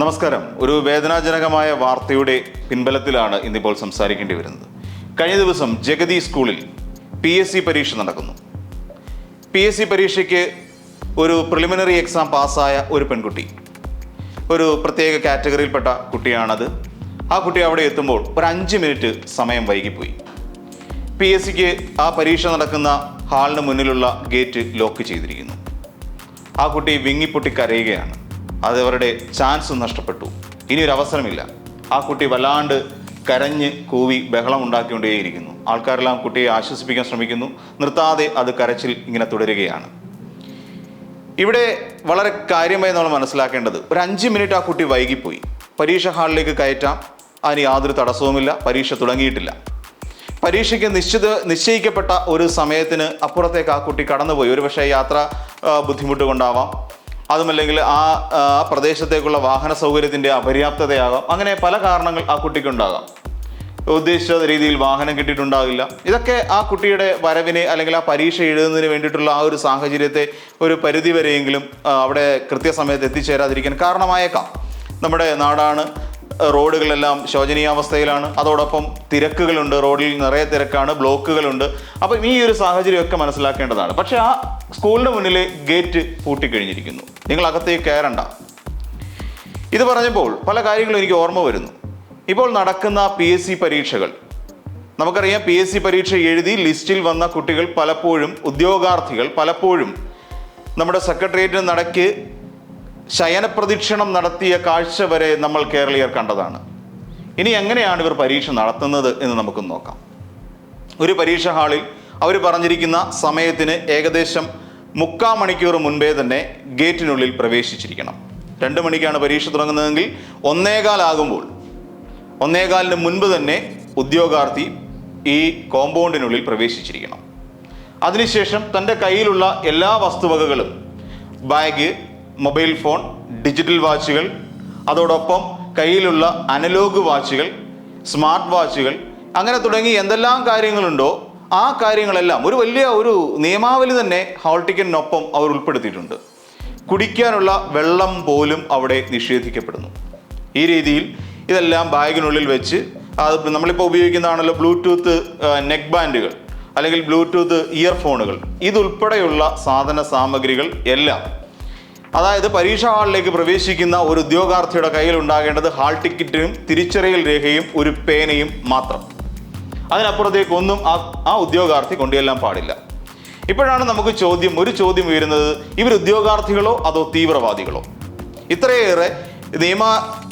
നമസ്കാരം. ഒരു വേദനാജനകമായ വാർത്തയുടെ പിൻബലത്തിലാണ് ഇന്നിപ്പോൾ സംസാരിക്കേണ്ടി വരുന്നത്. കഴിഞ്ഞ ദിവസം ജഗതി സ്കൂളിൽ പി എസ് സി പരീക്ഷ നടക്കുന്നു. പി എസ് സി പരീക്ഷയ്ക്ക് ഒരു പ്രിലിമിനറി എക്സാം പാസ്സായ ഒരു പെൺകുട്ടി. ഒരു പ്രത്യേക കാറ്റഗറിയിൽപ്പെട്ട കുട്ടിയാണത്. ആ കുട്ടി അവിടെ എത്തുമ്പോൾ ഒരു അഞ്ച് മിനിറ്റ് സമയം വൈകിപ്പോയി. പി എസ് സിക്ക് ആ പരീക്ഷ നടക്കുന്ന ഹാളിന് മുന്നിലുള്ള ഗേറ്റ് ലോക്ക് ചെയ്തിരിക്കുന്നു. ആ കുട്ടി വിങ്ങിപ്പൊട്ടി കരയുകയാണ് അത് അവരുടെ ചാൻസ് നഷ്ടപ്പെട്ടു. ഇനി ഒരു അവസരമില്ല. ആ കുട്ടി വല്ലാണ്ട് കരഞ്ഞ് കൂവി ബഹളം ഉണ്ടാക്കിക്കൊണ്ടേയിരിക്കുന്നു. ആൾക്കാരെല്ലാം കുട്ടിയെ ആശ്വസിപ്പിക്കാൻ ശ്രമിക്കുന്നു. നിർത്താതെ അത് കരച്ചിൽ ഇങ്ങനെ തുടരുകയാണ്. ഇവിടെ വളരെ കാര്യമായി നമ്മൾ മനസ്സിലാക്കേണ്ടത് ഒരു അഞ്ച് മിനിറ്റ് ആ കുട്ടി വൈകിപ്പോയി. പരീക്ഷ ഹാളിലേക്ക് കയറ്റാം. അതിന് യാതൊരു തടസ്സവുമില്ല. പരീക്ഷ തുടങ്ങിയിട്ടില്ല. പരീക്ഷയ്ക്ക് നിശ്ചിത നിശ്ചയിക്കപ്പെട്ട ഒരു സമയത്തിന് അപ്പുറത്തേക്ക് ആ കുട്ടി കടന്നുപോയി. ഒരു പക്ഷേ യാത്ര ബുദ്ധിമുട്ട് കൊണ്ടാവാം. അതുമല്ലെങ്കിൽ ആ ആ പ്രദേശത്തേക്കുള്ള വാഹന സൗകര്യത്തിന്റെ അപര്യാപ്തതയാകാം. അങ്ങനെ പല കാരണങ്ങൾ ആ കുട്ടിക്കുണ്ടാകാം. ഉദ്ദേശിച്ച രീതിയിൽ വാഹനം കിട്ടിയിട്ടുണ്ടാകില്ല. ഇതൊക്കെ ആ കുട്ടിയുടെ വരവിനെ അല്ലെങ്കിൽ ആ പരീക്ഷ എഴുതുന്നതിന് വേണ്ടിയിട്ടുള്ള ആ ഒരു സാഹചര്യത്തെ ഒരു പരിധി വരെയെങ്കിലും ആ, അവിടെ കൃത്യസമയത്ത് എത്തിച്ചേരാതിരിക്കാൻ കാരണമായേക്കാം. നമ്മുടെ നാടാണ് റോഡുകളെല്ലാം ശോചനീയാവസ്ഥയിലാണ്. അതോടൊപ്പം തിരക്കുകളുണ്ട്. റോഡിൽ നിറയെ തിരക്കാണ്. ബ്ലോക്കുകളുണ്ട്. അപ്പം ഈ ഒരു സാഹചര്യമൊക്കെ മനസ്സിലാക്കേണ്ടതാണ്. പക്ഷേ ആ സ്കൂളിന് മുന്നിലെ ഗേറ്റ് പൂട്ടിക്കഴിഞ്ഞിരിക്കുന്നു. നിങ്ങൾ അകത്തേക്ക് കയറണ്ട. ഇത് പറഞ്ഞപ്പോൾ പല കാര്യങ്ങളും എനിക്ക് ഓർമ്മ വരുന്നു. ഇപ്പോൾ നടക്കുന്ന പി എസ് സി പരീക്ഷകൾ. നമുക്കറിയാം പി എസ് സി പരീക്ഷ എഴുതി ലിസ്റ്റിൽ വന്ന കുട്ടികൾ പലപ്പോഴും ഉദ്യോഗാർത്ഥികൾ പലപ്പോഴും നമ്മുടെ സെക്രട്ടേറിയറ്റിന് നടക്ക് ശയനപ്രദക്ഷിണം നടത്തിയ കാഴ്ച വരെ നമ്മൾ കേരളീയർ കണ്ടതാണ്. ഇനി എങ്ങനെയാണ് ഇവർ പരീക്ഷ നടത്തുന്നത് എന്ന് നമുക്ക് നോക്കാം. ഒരു പരീക്ഷ ഹാളിൽ അവർ പറഞ്ഞിരിക്കുന്ന സമയത്തിന് ഏകദേശം മുക്കാ മണിക്കൂർ മുൻപേ തന്നെ ഗേറ്റിനുള്ളിൽ പ്രവേശിച്ചിരിക്കണം. രണ്ട് മണിക്കാണ് പരീക്ഷ തുടങ്ങുന്നതെങ്കിൽ ഒന്നേകാലാകുമ്പോൾ ഒന്നേകാലിന് മുൻപ് തന്നെ ഉദ്യോഗാർത്ഥി ഈ കോമ്പൗണ്ടിനുള്ളിൽ പ്രവേശിച്ചിരിക്കണം. അതിനുശേഷം തന്റെ കയ്യിലുള്ള എല്ലാ വസ്തുവകകളും ബാഗ് മൊബൈൽ ഫോൺ ഡിജിറ്റൽ വാച്ചുകൾ അതോടൊപ്പം കയ്യിലുള്ള അനലോഗ് വാച്ചുകൾ സ്മാർട്ട് വാച്ചുകൾ അങ്ങനെ തുടങ്ങി എന്തെല്ലാം കാര്യങ്ങളുണ്ടോ ആ കാര്യങ്ങളെല്ലാം ഒരു വലിയ ഒരു നിയമാവലി തന്നെ ഹോൾട്ടിക്കനൊപ്പം അവർ ഉൾപ്പെടുത്തിയിട്ടുണ്ട്. കുടിക്കാനുള്ള വെള്ളം പോലും അവിടെ നിഷേധിക്കപ്പെടുന്നു. ഈ രീതിയിൽ ഇതെല്ലാം ബാഗിനുള്ളിൽ വെച്ച് അത് നമ്മളിപ്പോൾ ഉപയോഗിക്കുന്നതാണല്ലോ ബ്ലൂടൂത്ത് നെക്ക് ബാൻഡുകൾ അല്ലെങ്കിൽ ബ്ലൂടൂത്ത് ഇയർഫോണുകൾ. ഇതുൾപ്പെടെയുള്ള സാധന സാമഗ്രികൾ എല്ലാം അതായത് പരീക്ഷാ ഹാളിലേക്ക് പ്രവേശിക്കുന്ന ഒരു ഉദ്യോഗാർത്ഥിയുടെ കയ്യിൽ ഉണ്ടാകേണ്ടത് ഹാൾ ടിക്കറ്റും തിരിച്ചറിയൽ രേഖയും ഒരു പേനയും മാത്രം. അതിനപ്പുറത്തേക്ക് ഒന്നും ആ ആ ഉദ്യോഗാർത്ഥി കൊണ്ടുചെല്ലാൻ പാടില്ല. ഇപ്പോഴാണ് നമുക്ക് ചോദ്യം ഒരു ചോദ്യം ഉയരുന്നത് ഇവർ ഉദ്യോഗാർത്ഥികളോ അതോ തീവ്രവാദികളോ? ഇത്രയേറെ നിയമ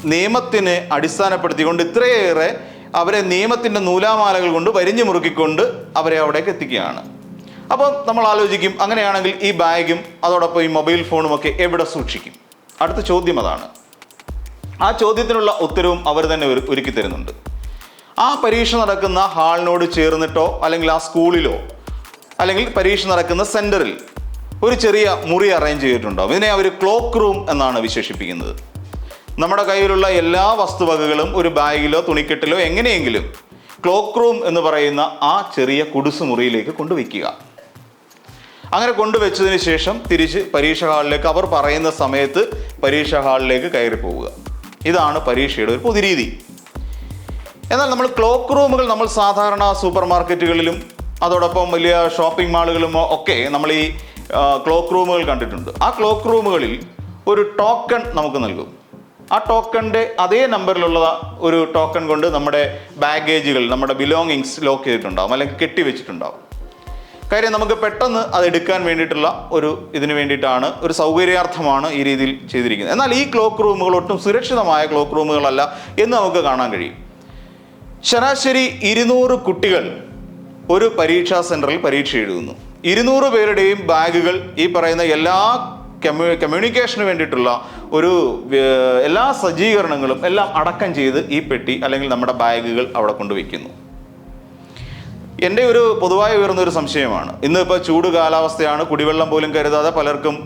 നിയമത്തിനെ അടിസ്ഥാനപ്പെടുത്തിക്കൊണ്ട് ഇത്രയേറെ അവരെ നിയമത്തിന്റെ നൂലാമാലകൾ കൊണ്ട് വരിഞ്ഞു മുറുക്കിക്കൊണ്ട് അവരെ അവിടേക്ക് എത്തിക്കുകയാണ്. അപ്പോൾ നമ്മൾ ആലോചിക്കും അങ്ങനെയാണെങ്കിൽ ഈ ബാഗും അതോടൊപ്പം ഈ മൊബൈൽ ഫോണും ഒക്കെ എവിടെ സൂക്ഷിക്കും? അടുത്ത ചോദ്യം അതാണ്. ആ ചോദ്യത്തിനുള്ള ഉത്തരവും അവർ തന്നെ ഒരുക്കി തരുന്നുണ്ട്. ആ പരീക്ഷ നടക്കുന്ന ഹാളിനോട് ചേർന്നിട്ടോ അല്ലെങ്കിൽ ആ സ്കൂളിലോ അല്ലെങ്കിൽ പരീക്ഷ നടക്കുന്ന സെന്ററിൽ ഒരു ചെറിയ മുറി അറേഞ്ച് ചെയ്തിട്ടുണ്ടാവും. ഇതിനെ അവർ ക്ലോക്ക് റൂം എന്നാണ് വിശേഷിപ്പിക്കുന്നത്. നമ്മുടെ കയ്യിലുള്ള എല്ലാ വസ്തുവകകളും ഒരു ബാഗിലോ തുണിക്കെട്ടിലോ എങ്ങനെയെങ്കിലും ക്ലോക്ക് റൂം എന്ന് പറയുന്ന ആ ചെറിയ കുടുസുമുറിയിലേക്ക് കൊണ്ടുവയ്ക്കുക. അങ്ങനെ കൊണ്ടുവച്ചതിന് ശേഷം തിരിച്ച് പരീക്ഷ ഹാളിലേക്ക് അവർ പറയുന്ന സമയത്ത് പരീക്ഷ ഹാളിലേക്ക് കയറി പോവുക. ഇതാണ് പരീക്ഷയുടെ ഒരു പൊതുരീതി. എന്നാൽ നമ്മൾ ക്ലോക്ക് റൂമുകൾ നമ്മൾ സാധാരണ സൂപ്പർ മാർക്കറ്റുകളിലും അതോടൊപ്പം വലിയ ഷോപ്പിംഗ് മാളുകളും ഒക്കെ നമ്മൾ ഈ ക്ലോക്ക് റൂമുകൾ കണ്ടിട്ടുണ്ട്. ആ ക്ലോക്ക് റൂമുകളിൽ ഒരു ടോക്കൺ നമുക്ക് നൽകും. ആ ടോക്കണിന്റെ അതേ നമ്പറിലുള്ള ഒരു ടോക്കൺ കൊണ്ട് നമ്മുടെ ബാഗേജുകൾ നമ്മുടെ ബിലോങ്ങിങ്സ് ലോക്ക് ചെയ്തിട്ടുണ്ടാവും അല്ലെങ്കിൽ കെട്ടിവെച്ചിട്ടുണ്ടാവും. കാര്യം നമുക്ക് പെട്ടെന്ന് അത് എടുക്കാൻ വേണ്ടിയിട്ടുള്ള ഒരു ഇതിന് വേണ്ടിയിട്ടാണ് ഒരു സൗകര്യാർത്ഥമാണ് ഈ രീതിയിൽ ചെയ്തിരിക്കുന്നത്. എന്നാൽ ഈ ക്ലോക്ക് റൂമുകൾ ഒട്ടും സുരക്ഷിതമായ ക്ലോക്ക് റൂമുകളല്ല എന്ന് നമുക്ക് കാണാൻ കഴിയും. ശരാശരി ഇരുന്നൂറ് കുട്ടികൾ ഒരു പരീക്ഷാ സെന്ററിൽ പരീക്ഷ എഴുതുന്നു. ഇരുന്നൂറ് പേരുടെയും ബാഗുകൾ ഈ പറയുന്ന എല്ലാ കമ്മ്യൂ കമ്മ്യൂണിക്കേഷന് വേണ്ടിയിട്ടുള്ള ഒരു എല്ലാ സജ്ജീകരണങ്ങളും എല്ലാം അടക്കം ചെയ്ത് ഈ പെട്ടി അല്ലെങ്കിൽ നമ്മുടെ ബാഗുകൾ അവിടെ കൊണ്ടുവയ്ക്കുന്നു. എന്റെ ഒരു പൊതുവായി ഉയർന്ന ഒരു സംശയമാണ്. ഇന്ന് ഇപ്പോൾ ചൂട് കാലാവസ്ഥയാണ് കുടിവെള്ളം പോലും കരുതാതെ പലർക്കും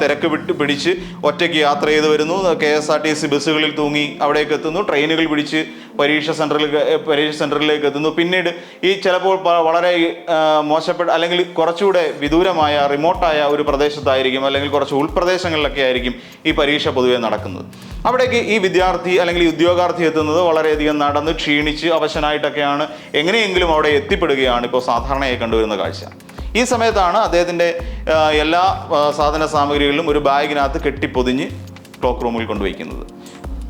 തിരക്ക് വിട്ട് പിടിച്ച് ഒറ്റയ്ക്ക് യാത്ര ചെയ്ത് വരുന്നു. K S R T C ബസ്സുകളിൽ തൂങ്ങി അവിടേക്ക് എത്തുന്നു. ട്രെയിനുകൾ പിടിച്ച് പരീക്ഷ സെന്ററിൽ പരീക്ഷ സെന്ററിലേക്ക് എത്തുന്നു. പിന്നീട് ഈ ചിലപ്പോൾ വളരെ മോശപ്പെട്ട അല്ലെങ്കിൽ കുറച്ചുകൂടെ വിദൂരമായ റിമോട്ടായ ഒരു പ്രദേശത്തായിരിക്കും അല്ലെങ്കിൽ കുറച്ച് ഉൾപ്രദേശങ്ങളിലൊക്കെ ആയിരിക്കും ഈ പരീക്ഷ പൊതുവെ നടക്കുന്നത്. അവിടേക്ക് ഈ വിദ്യാർത്ഥി അല്ലെങ്കിൽ ഈ ഉദ്യോഗാർത്ഥി എത്തുന്നത് വളരെയധികം നടന്ന് ക്ഷീണിച്ച് അവശനായിട്ടൊക്കെയാണ് എങ്ങനെയെങ്കിലും അവിടെ എത്തിപ്പെടുകയാണ് ഇപ്പോൾ സാധാരണയായി കണ്ടുവരുന്ന കാഴ്ച. ഈ സമയത്താണ് അദ്ദേഹത്തിന്റെ എല്ലാ സാധന സാമഗ്രികളിലും ഒരു ബാഗിനകത്ത് കെട്ടിപ്പൊതിഞ്ഞ് ക്ലോക്ക് റൂമിൽ കൊണ്ടുവയ്ക്കുന്നത്.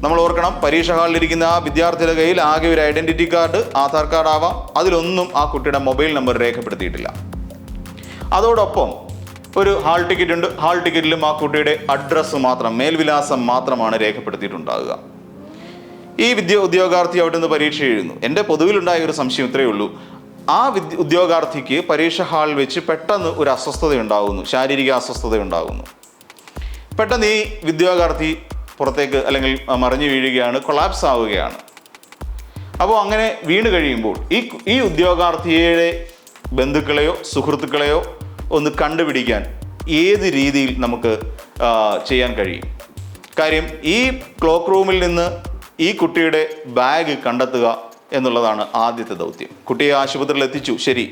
നമ്മൾ ഓർക്കണം പരീക്ഷ ഹാളിലിരിക്കുന്ന ആ വിദ്യാർത്ഥിയുടെ കയ്യിൽ ആകെ ഒരു ഐഡന്റിറ്റി കാർഡ് ആധാർ കാർഡ് ആവാം. അതിലൊന്നും ആ കുട്ടിയുടെ മൊബൈൽ നമ്പർ രേഖപ്പെടുത്തിയിട്ടില്ല. അതോടൊപ്പം ഒരു ഹാൾ ടിക്കറ്റ് ഉണ്ട്. ഹാൾ ടിക്കറ്റിലും ആ കുട്ടിയുടെ അഡ്രസ്സ് മാത്രം മേൽവിലാസം മാത്രമാണ് രേഖപ്പെടുത്തിയിട്ടുണ്ടാകുക ഈ വിദ്യ ഉദ്യോഗാർത്ഥി അവിടെ നിന്ന് പരീക്ഷ എഴുതുന്നു. എന്റെ പൊതുവിലുണ്ടായ ഒരു സംശയം ഇത്രയേ ഉള്ളൂ. ആ വിദ്യ ഉദ്യോഗാർത്ഥിക്ക് പരീക്ഷ ഹാളിൽ വെച്ച് പെട്ടെന്ന് ഒരു അസ്വസ്ഥത ഉണ്ടാകുന്നു ശാരീരിക അസ്വസ്ഥത ഉണ്ടാകുന്നു പെട്ടെന്ന് ഈ വിദ്യോഗാർത്ഥി പുറത്തേക്ക് അല്ലെങ്കിൽ മറിഞ്ഞു വീഴുകയാണ് കൊളാപ്സ് ആവുകയാണ്. അപ്പോൾ അങ്ങനെ വീണ് കഴിയുമ്പോൾ ഈ ഈ ഉദ്യോഗാർത്ഥിയുടെ ബന്ധുക്കളെയോ സുഹൃത്തുക്കളെയോ ഒന്ന് കണ്ടുപിടിക്കാൻ ഏത് രീതിയിൽ നമുക്ക് ചെയ്യാൻ കഴിയും? കാര്യം ഈ ക്ലോക്ക് റൂമിൽ നിന്ന് ഈ കുട്ടിയുടെ ബാഗ് കണ്ടെത്തുക എന്നുള്ളതാണ് ആദ്യത്തെ ദൗത്യം. കുട്ടിയെ ആശുപത്രിയിൽ എത്തിച്ചു ശരി.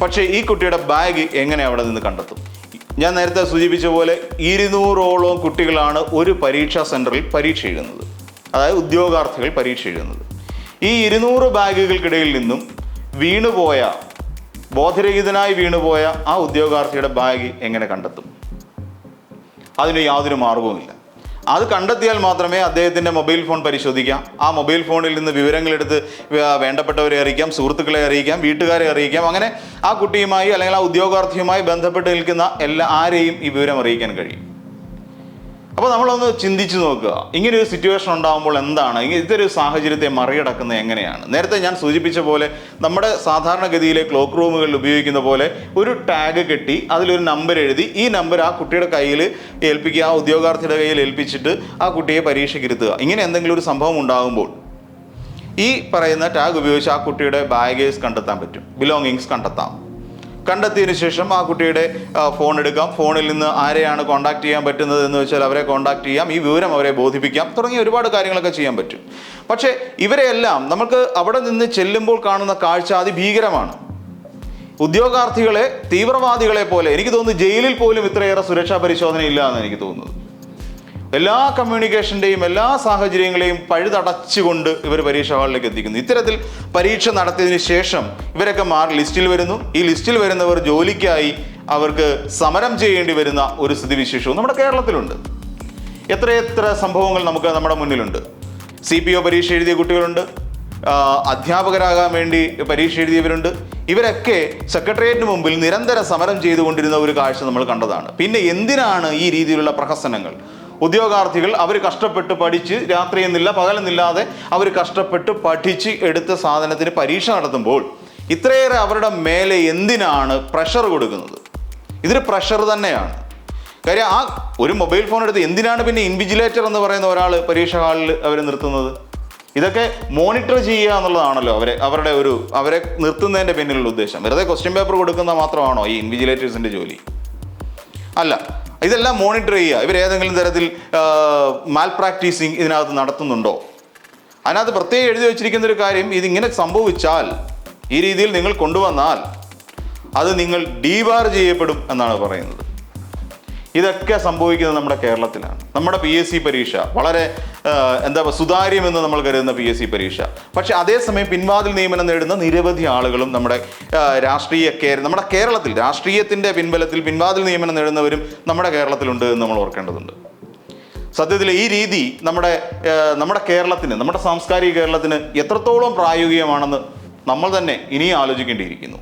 പക്ഷേ ഈ കുട്ടിയുടെ ബാഗ് എങ്ങനെ അവിടെ നിന്ന് കണ്ടെത്തും? ഞാൻ നേരത്തെ സൂചിപ്പിച്ച പോലെ ഇരുന്നൂറോളം കുട്ടികളാണ് ഒരു പരീക്ഷാ സെന്ററിൽ പരീക്ഷ എഴുതുന്നത്. അതായത് ഉദ്യോഗാർത്ഥികൾ പരീക്ഷ എഴുതുന്നത്. ഈ ഇരുന്നൂറ് ബാഗുകൾക്കിടയിൽ നിന്നും വീണുപോയ ബോധരഹിതനായി വീണുപോയ ആ ഉദ്യോഗാർത്ഥിയുടെ ബാഗ് എങ്ങനെ കണ്ടെത്തും? അതിന് യാതൊരു മാർഗവുമില്ല. അത് കണ്ടെത്തിയാൽ മാത്രമേ അദ്ദേഹത്തിന്റെ മൊബൈൽ ഫോൺ പരിശോധിക്കാം. ആ മൊബൈൽ ഫോണിൽ നിന്ന് വിവരങ്ങളെടുത്ത് വേണ്ടപ്പെട്ടവരെ അറിയിക്കാം സുഹൃത്തുക്കളെ അറിയിക്കാം വീട്ടുകാരെ അറിയിക്കാം. അങ്ങനെ ആ കുട്ടിയുമായി അല്ലെങ്കിൽ ആ ഉദ്യോഗാർത്ഥിയുമായി ബന്ധപ്പെട്ട് നിൽക്കുന്ന എല്ലാ ആരെയും ഈ വിവരം അറിയിക്കാൻ കഴിയും. അപ്പോൾ നമ്മളൊന്ന് ചിന്തിച്ചു നോക്കുക. ഇങ്ങനെ ഒരു സിറ്റുവേഷൻ ഉണ്ടാകുമ്പോൾ എന്താണ്? ഇതൊരു സാഹചര്യത്തെ മറികടക്കുന്നത് എങ്ങനെയാണ്? നേരത്തെ ഞാൻ സൂചിപ്പിച്ച പോലെ നമ്മുടെ സാധാരണഗതിയിലെ ക്ലോക്ക് റൂമുകളിൽ ഉപയോഗിക്കുന്ന പോലെ ഒരു ടാഗ് കെട്ടി അതിലൊരു നമ്പർ എഴുതി ഈ നമ്പർ ആ കുട്ടിയുടെ കയ്യിൽ ഏൽപ്പിക്കുക ആ ഉദ്യോഗാർത്ഥിയുടെ കയ്യിൽ ഏൽപ്പിച്ചിട്ട് ആ കുട്ടിയെ പരീക്ഷയ്ക്കിരുത്തുക ഇങ്ങനെ എന്തെങ്കിലും ഒരു സംഭവം ഉണ്ടാകുമ്പോൾ ഈ പറയുന്ന ടാഗ് ഉപയോഗിച്ച് ആ കുട്ടിയുടെ ബാഗേജ് കണ്ടെത്താൻ പറ്റും. ബിലോങ്ങിങ്സ് കണ്ടെത്താം. കണ്ടെത്തിയതിന് ശേഷം ആ കുട്ടിയുടെ ഫോൺ എടുക്കാം. ഫോണിൽ നിന്ന് ആരെയാണ് കോൺടാക്ട് ചെയ്യാൻ പറ്റുന്നത് എന്ന് വെച്ചാൽ അവരെ കോൺടാക്ട് ചെയ്യാം. ഈ വിവരം അവരെ ബോധിപ്പിക്കാം. തുടങ്ങിയ ഒരുപാട് കാര്യങ്ങളൊക്കെ ചെയ്യാൻ പറ്റും. പക്ഷേ ഇവരെയെല്ലാം നമുക്ക് അവിടെ നിന്ന് ചെല്ലുമ്പോൾ കാണുന്ന കാഴ്ച അതിഭീകരമാണ്. ഉദ്യോഗാർത്ഥികളെ തീവ്രവാദികളെ പോലെ എനിക്ക് തോന്നുന്നു ജയിലിൽ പോലും ഇത്രയേറെ സുരക്ഷാ പരിശോധന എന്ന് എനിക്ക് തോന്നുന്നത്. എല്ലാ കമ്മ്യൂണിക്കേഷന്റെയും എല്ലാ സാഹചര്യങ്ങളെയും പഴുതടച്ചുകൊണ്ട് ഇവർ പരീക്ഷ ഹാളിലേക്ക് എത്തിക്കുന്നു. ഇത്തരത്തിൽ പരീക്ഷ നടത്തിയതിന് ശേഷം ഇവരൊക്കെ മാറി ലിസ്റ്റിൽ വരുന്നു. ഈ ലിസ്റ്റിൽ വരുന്നവർ ജോലിക്കായി അവർക്ക് സമരം ചെയ്യേണ്ടി വരുന്ന ഒരു സ്ഥിതിവിശേഷവും നമ്മുടെ കേരളത്തിലുണ്ട്. എത്രയെത്ര സംഭവങ്ങൾ നമുക്ക് നമ്മുടെ മുന്നിലുണ്ട്. സി പി ഒ പരീക്ഷ എഴുതിയ കുട്ടികളുണ്ട്. അധ്യാപകരാകാൻ വേണ്ടി പരീക്ഷ എഴുതിയവരുണ്ട്. ഇവരൊക്കെ സെക്രട്ടേറിയറ്റിന് മുമ്പിൽ നിരന്തര സമരം ചെയ്തുകൊണ്ടിരുന്ന ഒരു കാഴ്ച നമ്മൾ കണ്ടതാണ്. പിന്നെ എന്തിനാണ് ഈ രീതിയിലുള്ള പ്രഹസനങ്ങൾ? ഉദ്യോഗാർത്ഥികൾ അവർ കഷ്ടപ്പെട്ട് പഠിച്ച് രാത്രി രാത്രിയെന്നില്ല പകലെന്നില്ലാതെ അവർ കഷ്ടപ്പെട്ട് പഠിച്ച് എടുത്ത സാധനത്തിന് പരീക്ഷ നടത്തുമ്പോൾ ഇത്രയേറെ അവരുടെ മേലെ എന്തിനാണ് പ്രഷർ കൊടുക്കുന്നത്? ഇതൊരു പ്രഷർ തന്നെയാണ്. കാര്യം ആ ഒരു മൊബൈൽ ഫോൺ എടുത്ത് എന്തിനാണ് പിന്നെ ഇൻവിജിലേറ്റർ എന്ന് പറയുന്ന ഒരാൾ പരീക്ഷ ഹാളിൽ അവരെ നിർത്തുന്നത്? ഇതൊക്കെ മോണിറ്റർ ചെയ്യുക എന്നുള്ളതാണല്ലോ അവരെ അവരുടെ ഒരു അവരെ നിർത്തുന്നതിന്റെ പിന്നിലുള്ള ഉദ്ദേശം. വെറുതെ ക്വസ്റ്റ്യൻ പേപ്പർ കൊടുക്കുന്ന മാത്രമാണോ ഈ ഇൻവിജിലേറ്റേഴ്സിന്റെ ജോലി? അല്ല. ഇതെല്ലാം മോണിറ്റർ ചെയ്യുക. ഇവർ ഏതെങ്കിലും തരത്തിൽ മാൽ പ്രാക്ടീസിങ് ഇതിനകത്ത് നടത്തുന്നുണ്ടോ? അതിനകത്ത് പ്രത്യേകം എഴുതി വെച്ചിരിക്കുന്ന ഒരു കാര്യം ഇതിങ്ങനെ സംഭവിച്ചാൽ ഈ രീതിയിൽ നിങ്ങൾ കൊണ്ടുവന്നാൽ അത് നിങ്ങൾ ഡീബാർ ചെയ്യപ്പെടും എന്നാണ് പറയുന്നത്. ഇതൊക്കെ സംഭവിക്കുന്നത് നമ്മുടെ കേരളത്തിലാണ്. നമ്മുടെ പി എസ് സി പരീക്ഷ വളരെ എന്താ സുതാര്യമെന്ന് നമ്മൾ കരുതുന്ന പി എസ് സി പരീക്ഷ. പക്ഷേ അതേസമയം പിൻവാതിൽ നിയമനം നേടുന്ന നിരവധി ആളുകളും നമ്മുടെ രാഷ്ട്രീയ നമ്മുടെ കേരളത്തിൽ രാഷ്ട്രീയത്തിന്റെ പിൻബലത്തിൽ പിൻവാതിൽ നിയമനം നേടുന്നവരും നമ്മുടെ കേരളത്തിലുണ്ട് എന്ന് നമ്മൾ ഓർക്കേണ്ടതുണ്ട്. സത്യത്തിൽ ഈ രീതി നമ്മുടെ നമ്മുടെ കേരളത്തിന് നമ്മുടെ സാംസ്കാരിക കേരളത്തിന് എത്രത്തോളം പ്രായോഗികമാണെന്ന് നമ്മൾ തന്നെ ഇനിയും ആലോചിക്കേണ്ടിയിരിക്കുന്നു.